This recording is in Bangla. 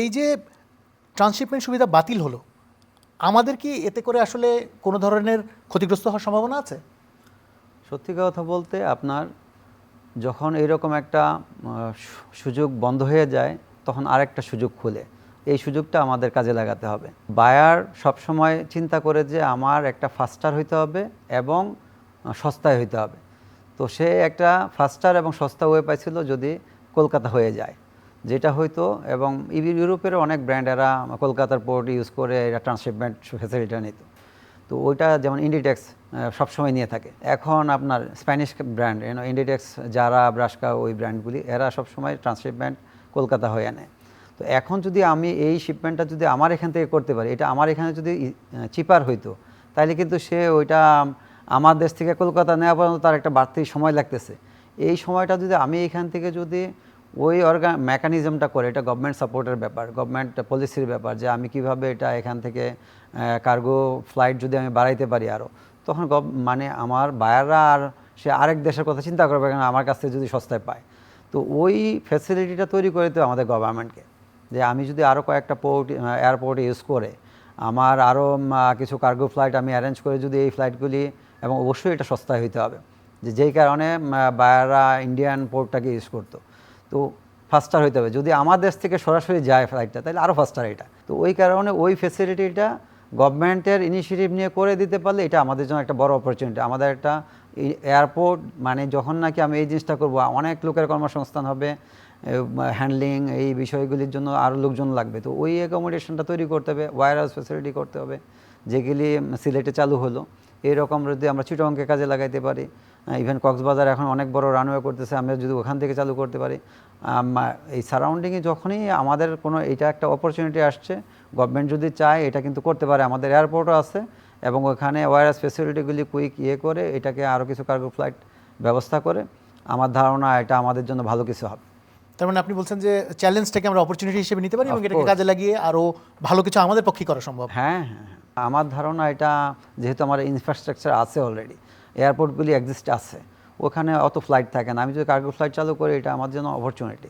এই যে ট্রান্সশিপমেন্ট সুবিধা বাতিল হলো, আমাদের কি এতে করে আসলে কোনো ধরনের ক্ষতিগ্রস্ত হওয়ার সম্ভাবনা আছে? সত্যি কথা বলতে আপনার যখন এরকম একটা সুযোগ বন্ধ হয়ে যায়, তখন আরেকটা সুযোগ খুলে। এই সুযোগটা আমাদের কাজে লাগাতে হবে। বায়ার সবসময় চিন্তা করে যে আমার একটা ফাস্টার হইতে হবে এবং সস্তায় হইতে হবে। তো সে একটা ফাস্টার এবং সস্তা ওয়ে পাইছিল যদি কলকাতা হয়ে যায়। যেটা হয়তো, এবং ইউ- ইউরোপের অনেক ব্র্যান্ড এরা কলকাতার পোর্ট ইউজ করে এরা ট্রান্সশিপমেন্ট ফ্যাসিলিটিটা নিত। তো ওইটা যেমন ইন্ডিটেক্স সবসময় নিয়ে থাকে। এখন আপনার স্প্যানিশ ব্র্যান্ড ইন্ডিটেক্স যারা ব্রাস্কা ওই ব্র্যান্ডগুলি এরা সবসময় ট্রান্সশিপমেন্ট কলকাতা হয়ে আনে তো এখন যদি আমি এই শিপমেন্টটা যদি আমার এখান থেকে করতে পারি, এটা আমার এখানে যদি চিপার হইতো তাহলে কিন্তু সে ওইটা আমার দেশ থেকে কলকাতা নেওয়া পর্যন্ত তার একটা বাড়তি সময় লাগতেছে। এই সময়টা যদি আমি এখান থেকে যদি ওই অর্গা মেকানিজমটা করে, এটা গভর্নমেন্ট সাপোর্টের ব্যাপার গভর্নমেন্ট পলিসির ব্যাপার যে আমি কীভাবে এটা এখান থেকে কার্গো ফ্লাইট যদি আমি বাড়াইতে পারি আরও তখন গভ মানে আমার বায়াররা আর সে আরেক দেশের কথা চিন্তা করবে কেন আমার কাছ থেকে যদি সস্তায় পায়। তো ওই ফ্যাসিলিটিটা তৈরি করে তো আমাদের গভর্নমেন্টকে যে আমি যদি আরও কয়েকটা পোর্ট এয়ারপোর্ট ইউজ করে, আমার আরও কিছু কার্গো ফ্লাইট আমি অ্যারেঞ্জ করে যদি এই ফ্লাইটগুলি এবং অবশ্যই এটা সস্তায় হইতে হবে। যে যেই কারণে বায়াররা ইন্ডিয়ান পোর্টটাকে ইউজ করতো। তো ফাস্টার হইতে হবে। যদি আমার দেশ থেকে সরাসরি যায় ফ্লাইটটা তাহলে আরও ফাস্টার এটা। তো ওই কারণে ওই ফেসিলিটিটা গভর্নমেন্টের ইনিশিয়েটিভ নিয়ে করে দিতে পারলে এটা আমাদের জন্য একটা বড় অপরচুনিটি আমাদের একটা এয়ারপোর্ট মানে যখন নাকি আমি এই জিনিসটা করব, অনেক লোকের কর্মসংস্থান হবে হ্যান্ডলিং এই বিষয়গুলির জন্য আরও লোকজন লাগবে। তো ওই অ্যাকোমোডেশনটা তৈরি করতে হবে ওয়ার হাউস ফেসিলিটি করতে হবে, যেগুলি সিলেটে চালু হলো। এরকম যদি আমরা চিটংকে কাজে লাগাইতে পারি ইভেন কক্সবাজার এখন অনেক বড় রানওয়ে করতেছে, আমরা যদি ওখান থেকে চালু করতে পারি এই সারাউন্ডিংয়ে যখনই আমাদের কোনো, এটা একটা অপরচুনিটি আসছে গভর্নমেন্ট যদি চায়, এটা কিন্তু করতে পারে। আমাদের এয়ারপোর্টও আছে এবং ওখানে ওয়ারলেস ফেসিলিটিগুলি কুইক ইয়ে করে এটাকে আরও কিছু কার্গো ফ্লাইট ব্যবস্থা করে আমার ধারণা এটা আমাদের জন্য ভালো কিছু হবে। তার মানে আপনি বলছেন যে চ্যালেঞ্জটাকে আমরা অপরচুনিটি হিসেবে নিতে পারি এবং এটাকে কাজে লাগিয়ে আরও ভালো কিছু আমাদের পক্ষে করা সম্ভব। হ্যাঁ হ্যাঁ হ্যাঁ। আমার ধারণা এটা যেহেতু আমার ইনফ্রাস্ট্রাকচার আছে অলরেডি এয়ারপোর্টগুলি এক্সিস্ট আছে ওখানে অত ফ্লাইট থাকে না। আমি যদি কার্গো ফ্লাইট চালু করি এটা আমার জন্য অপরচুনিটি